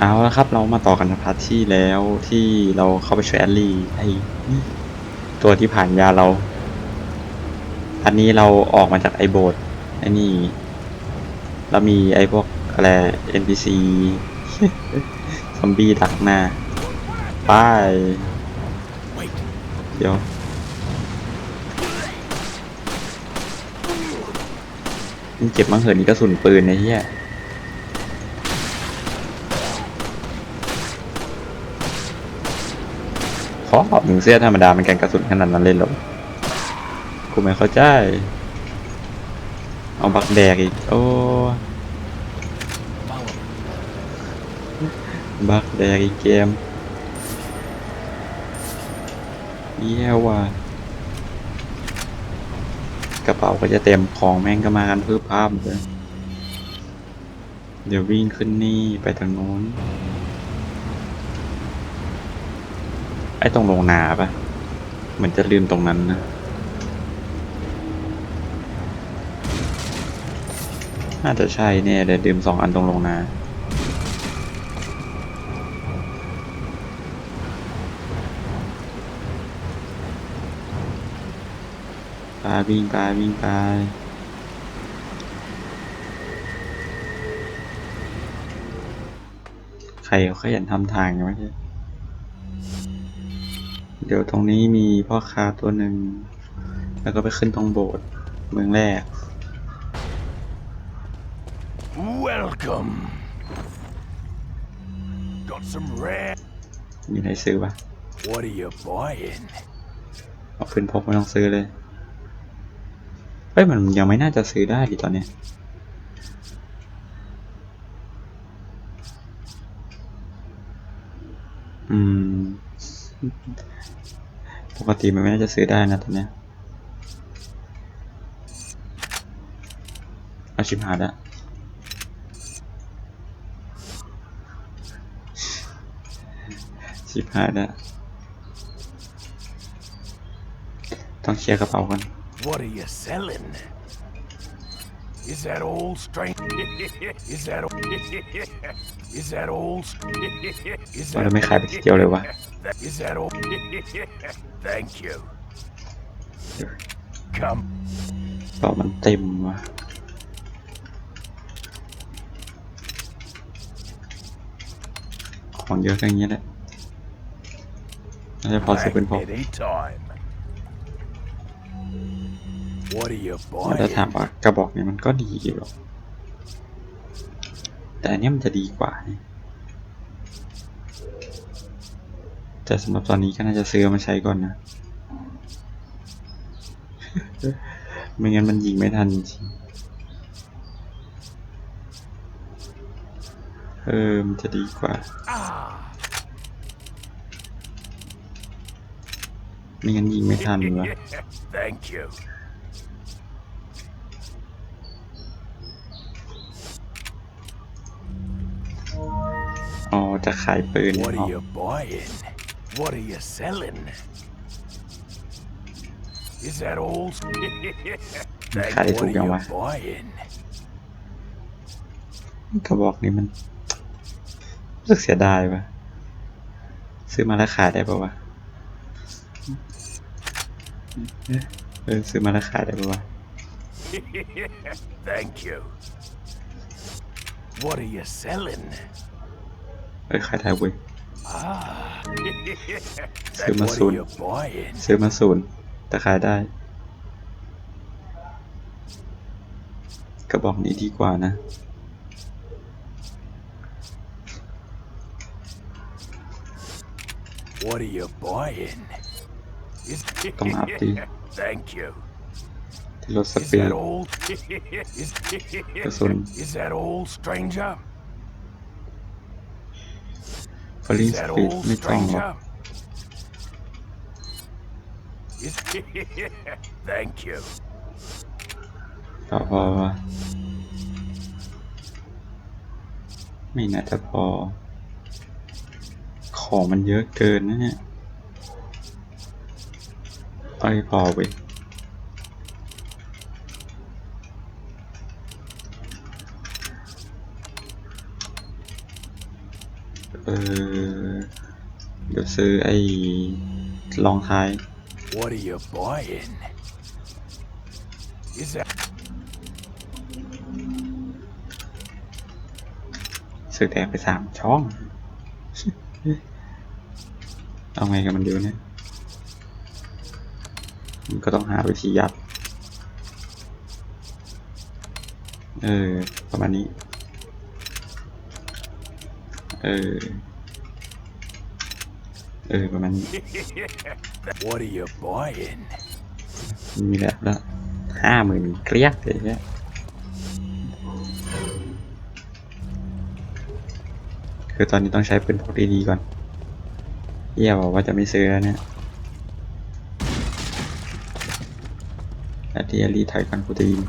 เอาละครับ เรามาต่อกันพาร์ทที่แล้วที่เราเข้าไปช่วยแอลลี่ไอ้นี่ตัวที่ผ่านยาเรา อันนี้เราออกมาจากไอโบสถ์ไอนี่ เรามีไอพวกอะไร NPC ซอมบี้ดักหน้าไปเดี๋ยวมันเจ็บมั้งเหินนี่กระสุนปืนไอ้เหี้ย อหนึ่งเสื้อธรรมดามันแกนกระสุนขนาดนั้นเลยเหรอกูไม่เข้าใจ เอาบักแดกอีก โอ้บักแดกอีกเกมเยี่ยว่ะกระเป๋าก็จะเต็มของแม่งก็มากันเพื่อภาพเลย เดี๋ยววิ่งขึ้นนี่ไปทางโน้น ไอ้ตรงลงนาปะเหมือนจะลืมตรงนั้นนะน่าจะใช่แน่เลยลืมสองอันตรงลงนาปลาวิ่งปลาวิ่งปลาใครเขาขยันทำทางอย่างวะ เนี่ยเดี๋ยวตรงนี้มีพ่อค้าตัวหนึ่ง แล้วก็ไปขึ้นตรงโบสถ์เมืองแรก Welcome. Got some rare. มีอะไรซื้อปะ What are you buying? เอาปืนพกไม่ต้องซื้อเลยเฮ้ยมันยังไม่น่าจะซื้อได้ดิตอนเนี้ยอืม ปกติมันไม่น่าจะซื้อได้นะตอนเนี้ยอาชิมหาดอะชิบหายละต้องเคลียร์กระเป๋ากัน Is that all strange? Is that all? Is that all? Is ว่าเราไม่ขายไปทีเดียวเลยวะ Is that all? Thank you. Come. กระเป๋ามันเต็มว่ะของเยอะก็อย่างเงี้ยแหละน่าจะพอซื้อปืนพก Anytime. What are you แต่ buying? ถามว่ากระบอกนี้มันก็ดีอยู่หรอกแต่อันเนี้ยมันจะดีกว่านี่แต่สำหรับตอนนี้ก็น่าจะซื้อมาใช้ก่อนนะ ไม่งั้นมันยิงไม่ทันจริงๆเออ มันจะดีกว่า Ah. ไม่งั้นยิงไม่ทันวะ Thank อ๋อจะขายปืน What อ๋อ are you buying? What are you selling? Is that all? Thank- Khải what thuộc are nhau you mà. buying? กระบอกนี้มันรู้สึกเสียดายปะซื้อมาแล้วขายได้ปะวะเออซื้อมาแล้วขายได้ปะวะ Thank you. What are you selling? เออขายได้เว้ย Ah. Sư Then mà what xùn. are you buying? ซื้อมาศูนย์แต่ขายได้ กระบอกนี้ดีกว่านะ What are you buying? Is Không áp đi. Thank you. ที่รถส Is ปีด that all? Is, Cái xuân. is that all, stranger? ฟอลลิ่ง Is ส that ปีด all, ไม่ต้องหรอก stranger? Is, thank you. พอพอวะไม่น่าจะพอ ของมันเยอะเกินนะเนี่ยเอ้ยพอเว้ เออเดี๋ยวซื้อไอ้รองท้าย What are you buying? Is that ซื้อแตกไปสามช่อง เอาไงกับมันดีวะเนี่ย มันก็ต้องหาวิธียัด เออ ประมาณนี้ เออ เออ ประมาณนี้ What are you buying? มีแบบละห้าหมื่นเกลียกเลยเนี่ยคือตอนนี้ต้องใช้ปืนพกดีๆก่อนเยี่ยบอกว่าจะไม่ซื้อแล้วเนี่ยอาร์ติอารีถอยก่อนกูจะยิง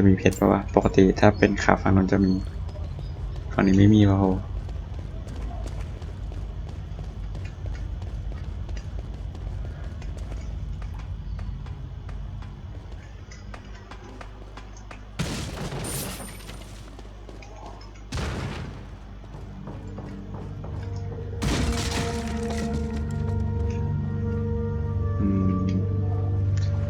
จะมีเพชรปะวะ ปกติถ้าเป็นขาฝั่งนนจะมี ฝั่งนี้ไม่มีวะโห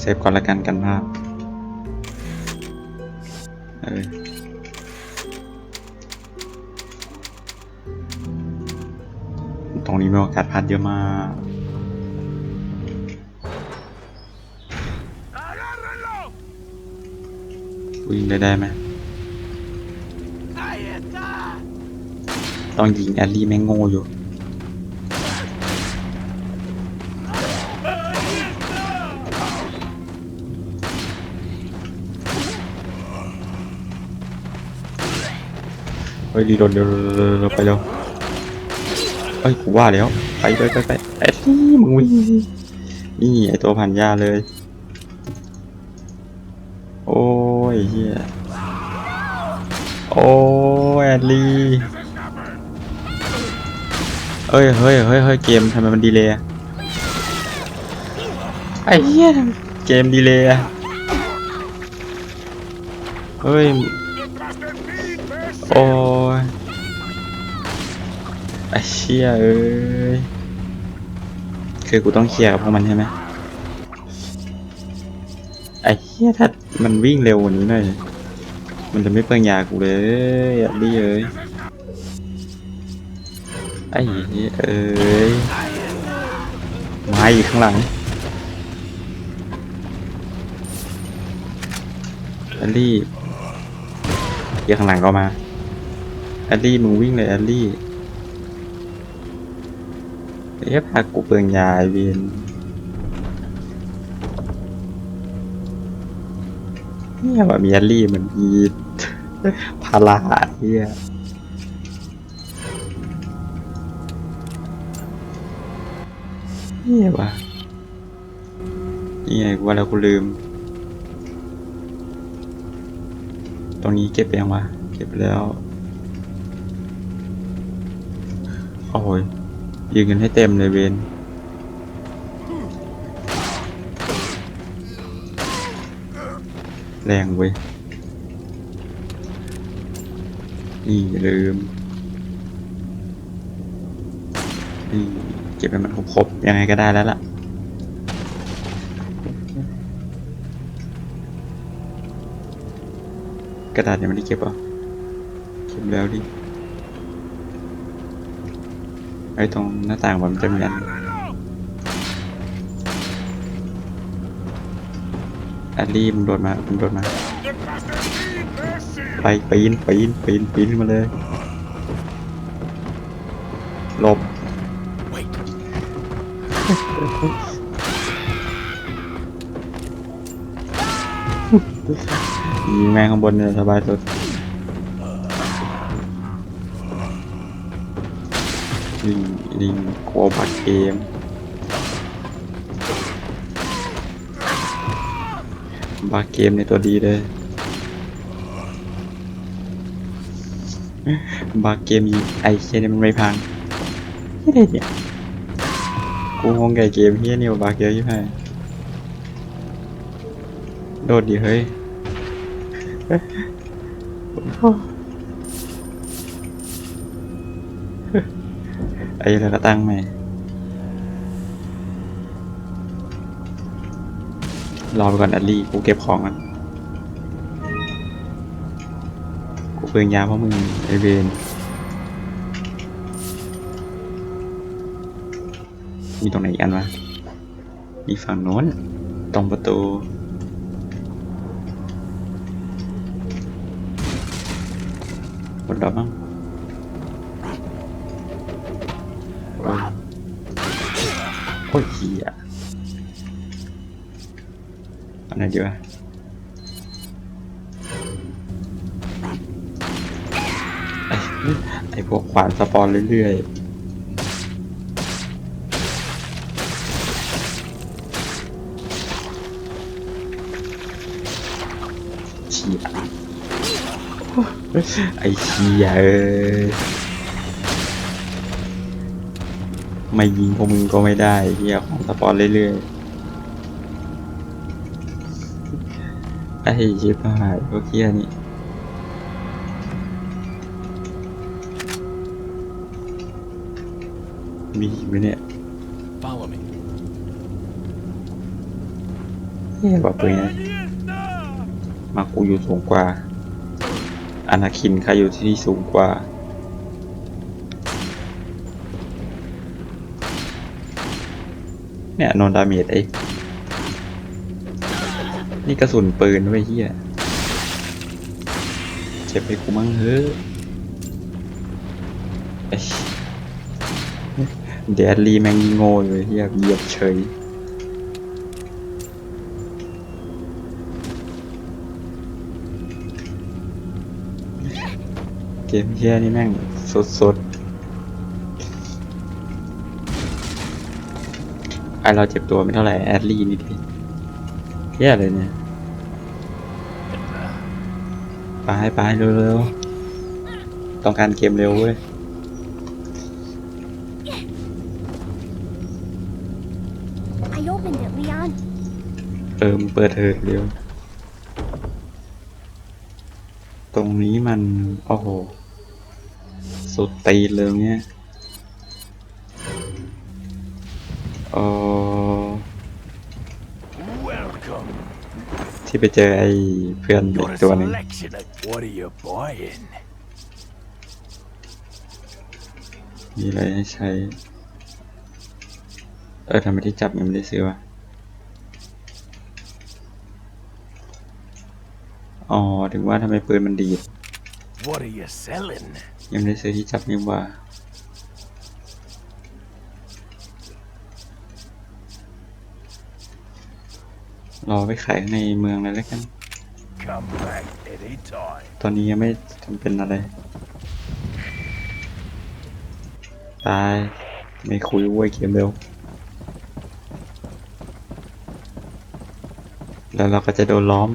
เซฟก่อนละกันกันภาพ เออตรงนี้มีโอกาสพลาดเยอะมาก ¡Agárralo! วิ่งได้ได้ไหม ¡Ahí está! ต้องยิงแอลลี่แม่งโง่อยู่ เฮ้ยรีโดนเร็วๆไปเร็วเอ้ยกูว่าแล้วไปไปไปไปแอลลี่มึงวิ่งนี่ไอตัวผ่านยาเลย โอ้ยเฮียโอ้แอลลี่เอ้ยเฮ้ยเฮ้ยเฮ้ยเกมทำไมมันดีเลยอะไอ้เหี้ยเกมดีเลยอะเฮ้ย โอ้ยไอ้เชี่ยเอ้ย คือกูต้องเคลียร์กับพวกมันใช่ไหมไอ้เหี้ยถ้ามันวิ่งเร็วกว่านี้หน่อย มันจะไม่เปลืองยากูเลยอะดิเอ้ย ไอ้เหี้ยเอ้ยมาอีกข้างหลังแอลลี่เดี๋ยวข้างหลังก็มา อลลี่มึงวิ่งเลยแอลลี่เอ๊ะพากูเปลืองยาไอ้เวียนเนี่ยว่ามีแอลลี่มันมีพาราเฮียเนี่ยว่ะนี่ไงว่าแล้วกูลืม ตรงนี้เก็บไปยังวะ เก็บแล้ว โอ้ยยืนกันให้เต็มเลยเวนแรงเว้ย นี่อย่าลืม นี่เก็บให้มันครบๆยังไงก็ได้แล้วล่ะกระดาษยังไม่ได้เก็บอะเก็บแล้วดิ ไอ้ตรงหน้าต่างมันจะมีอันแอลลี่มึงโดดมามึงโดดมา ¡Detrás de ti, imbécil! ไปปีนปีนปีนปีนขึ้นมาเลยหลบ Wait. ยิงแม่งข้างบนเนี่ยสบายสุด ยิงยิงโคบัตเกมบาเกมในตัวดีเลย บาเกมไอเช่นี่มันไม่พังไม่ได้เนี่ย กูงงไก่เกมเฮียนี่ว่าบาเกมยี่ห้โดดดิเฮ้ย ไอ้แล้วก็ตั้งใหม่รอไปก่อนแอลลี่กูเก็บของกันกูเปลืองยาเพราะมึงไอเวนมีตรงไหนอีกอันวะมีฝั่งโน้น ตรงประตูหมดแล้วมั้ง อ้ยเหี้ยอันไหนดีวะไอพวกขวานสปอนเรื่อยๆเชียไอเชียเอ้ ไม่ยิงพวกมึงก็ไม่ได้เฮียของสปอนเรื่อยๆไอ้ชิบหายพวกเฮียนี่มีอีกไหมเนี่ย Follow me. เฮียกว่าปืนนะมากูอยู่สูงกว่าอนาคินใครอยู่ที่นี่สูงกว่า เนี่ยโนนดาเมจไอ้นี่กระสุนปืนไว้ยเฮียเจ็บไปกูมั่งเฮ้ยไอ้เดดลีแม่งโง่เลยเฮียเหยียบเฉยเกมเฮียนี่แม่งสดๆ ไอเราเจ็บตัวไม่เท่าไหร่แอดลี่นี่ดิเฮียเลยเนี่ยไปไปเร็วๆต้องการเกมเร็วเว้ย I opened it, Leon. เออมึงเปิดเถิดเร็ว ตรงนี้มัน โอ้โห สุดตีนเลยเนี่ย ที่ไปเจอไอ้เพื่อนอี Got ก a ตัวหนึ่ง selection of what are you buying? มีอะไรให้ใช้ เออทำไมที่จับยังไม่ได้ซื้อวะ อ๋อ ถึงว่าทำไมปืนมันดีด What are you selling? ยังไม่ได้ซื้อที่จับนี่หว่า รอไปขายข้างในเมืองเลยแล้วกัน Come back anytime. ตอนนี้ยังไม่จำเป็นอะไร ตาย ไม่คุยเว้ยเกมเร็ว แล้วเราก็จะโดนล้อม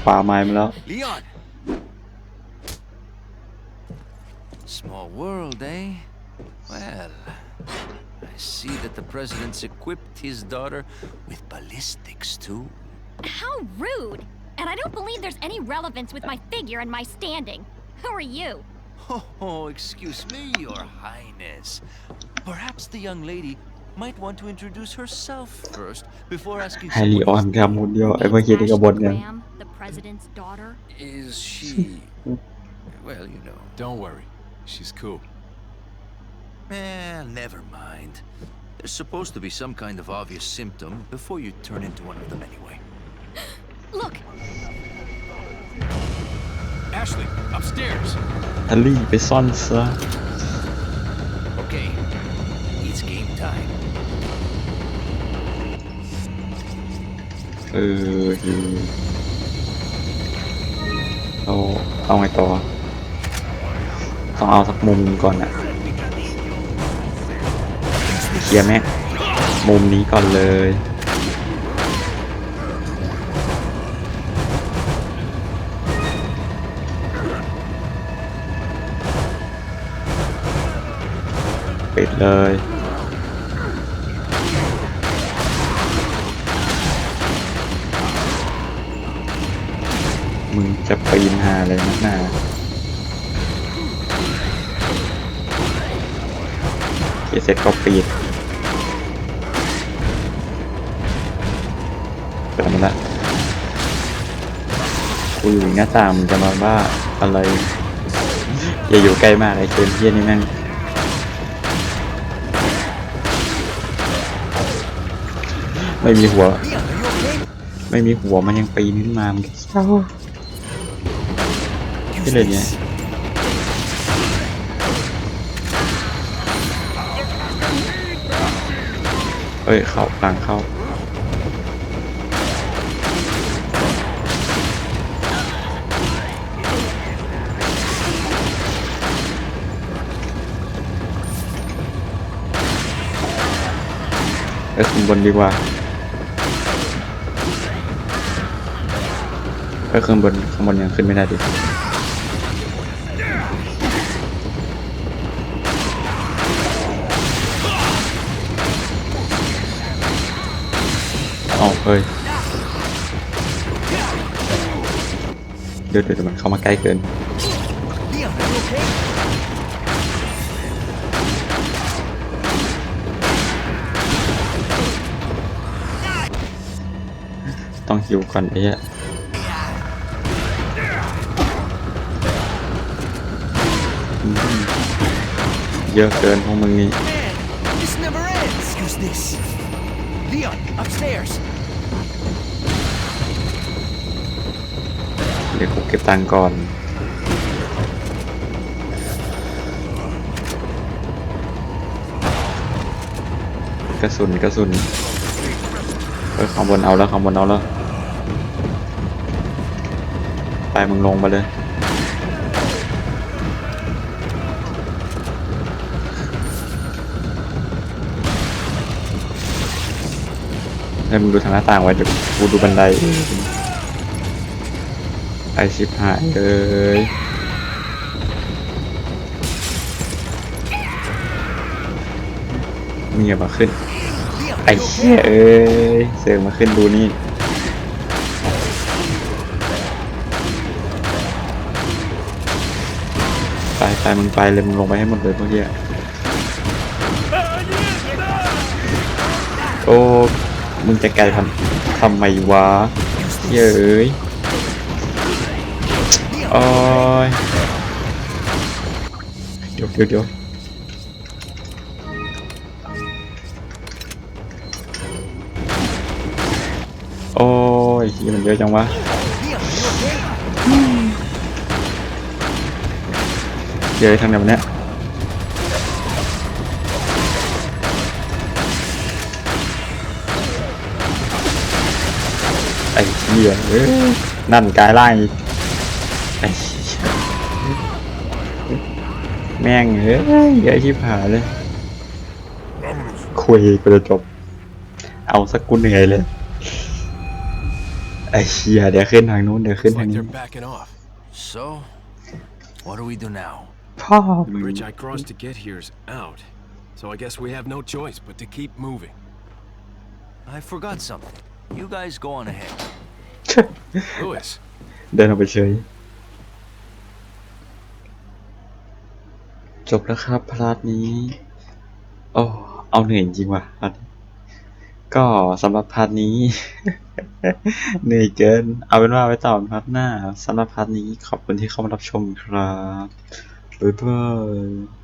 cabin! ปาไม้มาแล้ว Leon! Small world, eh? Well, I see that the president's equipped his daughter with ballistics, too. How rude! And I don't believe there's any relevance with my figure and my standing. Who are you? Oh, excuse me, Your Highness. Perhaps the young lady might want to introduce herself first before asking ให้ลีออน someone กับมุนเดียว ไอ้พวกเฮียนี่ก็บ่นกัน Graham, the president's daughter. Is she... well, you know. Don't worry, she's cool. Eh, never mind. There's supposed to be some kind of obvious symptom before you turn into one of them anyway. Look, Ashley, upstairs! แฮร์รี่ไปซ่อนซะ เอออยู่เอาเอาไงต่อ ต้องเอาสักมุมก่อนอะเคลียร์แม่มุมนี้ก่อนเลยปิดเลย มึงจะปีนหาอะไรนักหนาเขียนเสร็จก็ปิดเปิดมาละกูอยู่หน้าต่างมึงจะมาบ้าอะไร อย่าอยู่ใกล้มากไอ้เกมเฮี้ยนี่แม่งไม่มีหัว ไม่มีหัวมันยังปีนขึ้นมา มันเศร้า ที่เลยเนี่ยเอ้ยเข้าหลังเข้าไปข้างบนดีกว่าไปข้างบนข้างบนยังขึ้นไม่ได้ดิ เฮ้ย เดี๋ยวเดี๋ยวมันเข้ามาใกล้เกิน ต้องหิวก่อนไอ้เหี้ยอืมเยอะเกินพวกมึงนี่ This never ends. Who's this? Leon, upstairs. เดี๋ยวกูเก็บตังค์ก่อน กระสุนกระสุนเออข้างบนเอาแล้วข้างบนเอาแล้ว ไปมึงลงมาเลย ให้มึงดูทางหน้าต่างไว้เดี๋ยวกูดูบันไดไอชิบหายเลยเมียมาขึ้น ไอ้เหี้ยเอ้ยเสือมาขึ้นดูนี่ไปไปมึงไปเลยมึงลงไปให้หมดเลยพวกเหี้ยโอ้ มึงจะไกลทำทำไมวะ เย้ยโอ้ยเดี๋ยวเดี๋ยวเดี๋ยวโอ้ยที่มันเยอะจังวะเยอะทางไหนวะเนี่ย อ้เหี้ยเอ้ยนั่นกายร่างอีกไอ้เหี้ยแม่งเอ้ยเยอะชิบหายเลย คุยก็จะจบ เอาสักกูเหนื่อยเลย ไอ้เหี้ยเดี๋ยวขึ้นทางนู้นเดี๋ยวขึ้น Looks ทาง like นี้ they're backing off. So, what do we do now? พ่อ The มึง bridge I crossed to get here's out. So I guess we have no choice but to keep moving. I forgot something. You guys go on ahead. Lewis, เดินออกไปเฉยจบแล้วครับพาร์ทนี้โอ้เอาเหนื่อยจริงว่ะพาร์ทนี้ก็สำหรับพาร์ทนี้ เหนื่อยเกิน เอาเป็นว่าไว้ต่อพาร์ทหน้าสำหรับพาร์ทนี้ขอบคุณที่เข้ามารับชมครับบ๊ายบาย